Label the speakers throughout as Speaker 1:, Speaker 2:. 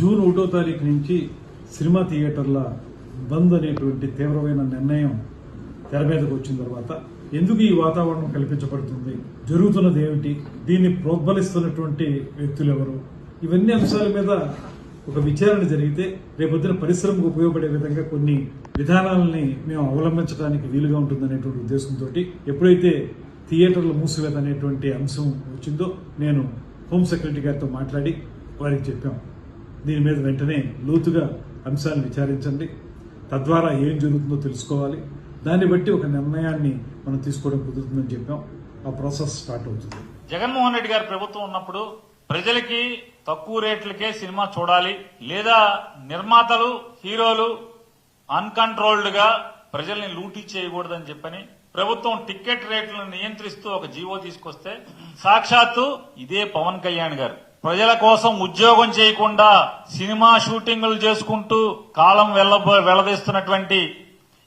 Speaker 1: June ఒకటో తారీఖు నుంచి సినిమా థియేటర్ల బంద్ అనేటువంటి తీవ్రమైన నిర్ణయం తెర మీదకు వచ్చిన తర్వాత ఎందుకు ఈ వాతావరణం కల్పించబడుతుంది? జరుగుతున్నది ఏమిటి? దీన్ని ప్రోద్బలిస్తున్నటువంటి వ్యక్తులు ఎవరు? ఇవన్నీ అంశాల మీద ఒక విచారణ జరిగితే రేపొద్దున పరిశ్రమకు ఉపయోగపడే విధంగా కొన్ని విధానాలని మేము అవలంబించడానికి వీలుగా ఉంటుందనేటువంటి ఉద్దేశంతో ఎప్పుడైతే థియేటర్ల మూసివేత అనేటువంటి అంశం వచ్చిందో నేను హోమ్ సెక్రటరీ గారితో మాట్లాడి వారికి చెప్పాం. దీని మీద వెంటనే లోతుగా అంశాలను విచారించండి. తద్వారా ఏం జరుగుతుందో తెలుసుకోవాలి. దాన్ని బట్టి ఒక నిర్ణయాన్ని మనం తీసుకోవడం కుదురుతుందని చెప్పాం. ఆ ప్రాసెస్ స్టార్ట్ అవుతుంది.
Speaker 2: జగన్మోహన్ రెడ్డి గారు ప్రభుత్వం ఉన్నప్పుడు ప్రజలకి తక్కువ రేట్లకే సినిమా చూడాలి లేదా నిర్మాతలు హీరోలు అన్కంట్రోల్డ్గా ప్రజల్ని లూటీ చేయకూడదని చెప్పని ప్రభుత్వం టికెట్ రేట్లను నియంత్రిస్తూ ఒక జీవో తీసుకొస్తే సాక్షాత్తు ఇదే పవన్ కళ్యాణ్ గారు. ప్రజల కోసం ఉద్యోగం చేయకుండా సినిమా షూటింగులు చేసుకుంటూ కాలం వెళ్ళ వెళ్ళదీస్తున్నటువంటి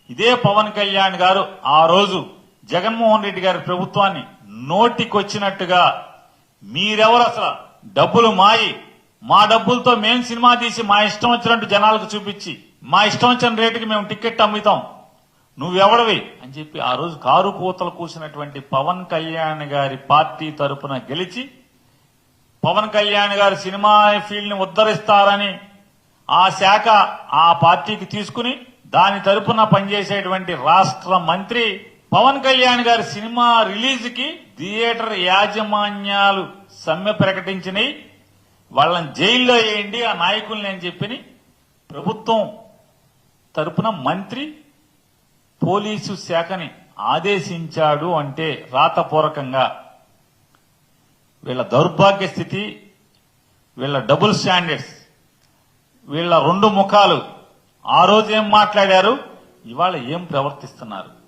Speaker 2: ఇదే పవన్ కళ్యాణ్ గారు ఆ రోజు జగన్మోహన్ రెడ్డి గారి ప్రభుత్వాన్ని నోటికొచ్చినట్టుగా మీరెవరు అసలు? డబ్బులు మాయి. మా డబ్బులతో మేం సినిమా తీసి మా ఇష్టం వచ్చినట్టు జనాలకు చూపించి మా ఇష్టం వచ్చిన రేటుకి మేము టికెట్ అమ్ముతాం. నువ్వెవడవి? అని చెప్పి ఆ రోజు కారు కూతలు కూసినటువంటి పవన్ కళ్యాణ్ గారి పార్టీ తరపున గెలిచి పవన్ కళ్యాణ్ గారు సినిమా ఫీల్డ్ని ఉద్ధరిస్తారని ఆ శాఖ ఆ పార్టీకి తీసుకుని దాని తరపున పనిచేసేటువంటి రాష్ట్ర మంత్రి పవన్ కళ్యాణ్ గారి సినిమా రిలీజ్కి థియేటర్ యాజమాన్యాలు సమ్మె ప్రకటించినాయి వాళ్ళని జైల్లో వేయండి ఆ నాయకుల్ని అని చెప్పి ప్రభుత్వం తరపున మంత్రి పోలీసు శాఖని ఆదేశించాడు అంటే రాతపూర్వకంగా వీళ్ళ దౌర్భాగ్య స్థితి వీళ్ళ డబుల్ స్టాండర్డ్స్ వీళ్ళ రెండు ముఖాలు. ఆ రోజు ఏం మాట్లాడారు? ఇవాళ ఏం ప్రవర్తిస్తున్నారు?